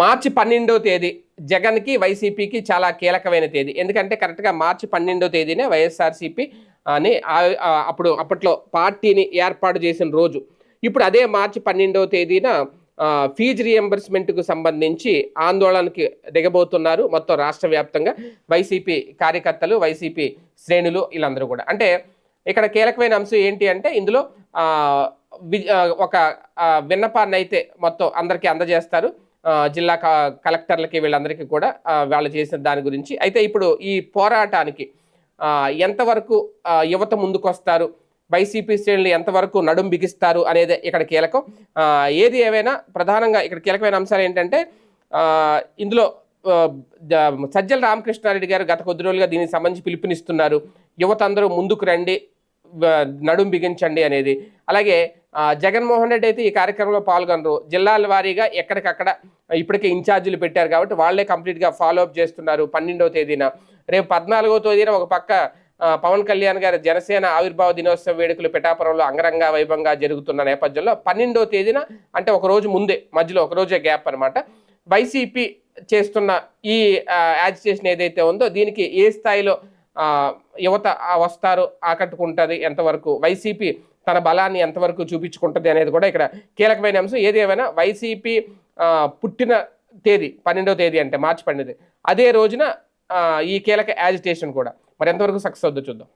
మార్చి పన్నెండో తేదీ జగన్కి వైసీపీకి చాలా కీలకమైన తేదీ. ఎందుకంటే కరెక్ట్గా మార్చి పన్నెండో తేదీనే వైఎస్ఆర్సీపీ అని అప్పుడు అప్పట్లో పార్టీని ఏర్పాటు చేసిన రోజు. ఇప్పుడు అదే మార్చి పన్నెండవ తేదీన ఫీజు రియంబర్స్మెంట్కు సంబంధించి ఆందోళనకి దిగబోతున్నారు మొత్తం రాష్ట్ర వ్యాప్తంగా. వైసీపీ కార్యకర్తలు వైసీపీ శ్రేణులు వీళ్ళందరూ కూడా. అంటే ఇక్కడ కీలకమైన అంశం ఏంటి అంటే ఇందులో ఒక విన్నపాన్ని అయితే మొత్తం అందరికీ అందజేస్తారు. జిల్లా క- కలెక్టర్లకి వీళ్ళందరికీ కూడా వాళ్ళు చేసిన దాని గురించి. అయితే ఇప్పుడు ఈ పోరాటానికి ఎంతవరకు యువత ముందుకొస్తారు? వైసీపీ శ్రేణులు ఎంతవరకు నడుం బిగిస్తారు అనేది ఇక్కడ కీలకం. ఏది ఏమైనా ప్రధానంగా ఇక్కడ కీలకమైన అంశాలు ఏంటంటే ఇందులో సజ్జల రామకృష్ణారెడ్డి గారు గత కొద్ది రోజులుగా దీనికి సంబంధించి పిలుపునిస్తున్నారు. యువత అందరూ ముందుకు రండి నడుం బిగించండి అనేది. అలాగే జగన్మోహన్ రెడ్డి అయితే ఈ కార్యక్రమంలో పాల్గొనరు. జిల్లాల వారీగా ఎక్కడికక్కడ ఇప్పటికే ఇన్ఛార్జీలు పెట్టారు కాబట్టి వాళ్ళే కంప్లీట్గా ఫాలో అప్ చేస్తున్నారు పన్నెండవ తేదీన. రేపు పద్నాలుగో తేదీన ఒక పక్క పవన్ కళ్యాణ్ గారి జనసేన ఆవిర్భావ దినోత్సవ వేడుకలు పిఠాపురంలో అంగరంగ వైభవంగా జరుగుతున్న నేపథ్యంలో పన్నెండవ తేదీన అంటే ఒక రోజు ముందే మధ్యలో ఒక రోజే గ్యాప్ అనమాట వైసీపీ చేస్తున్న ఈ యాజిటేషన్ ఏదైతే ఉందో దీనికి ఏ స్థాయిలో యువత వస్తారు ఆకట్టుకుంటుంది ఎంతవరకు? వైసీపీ తన బలాన్ని ఎంతవరకు చూపించుకుంటుంది అనేది కూడా ఇక్కడ కీలకమైన అంశం. ఏది వైసీపీ పుట్టిన తేదీ పన్నెండవ తేదీ అంటే మార్చి పన్నెండు. అదే రోజున ఈ కీలక యాజిటేషన్ కూడా. మరి ఎంతవరకు సక్సెస్ అవుద్దో చూద్దాం.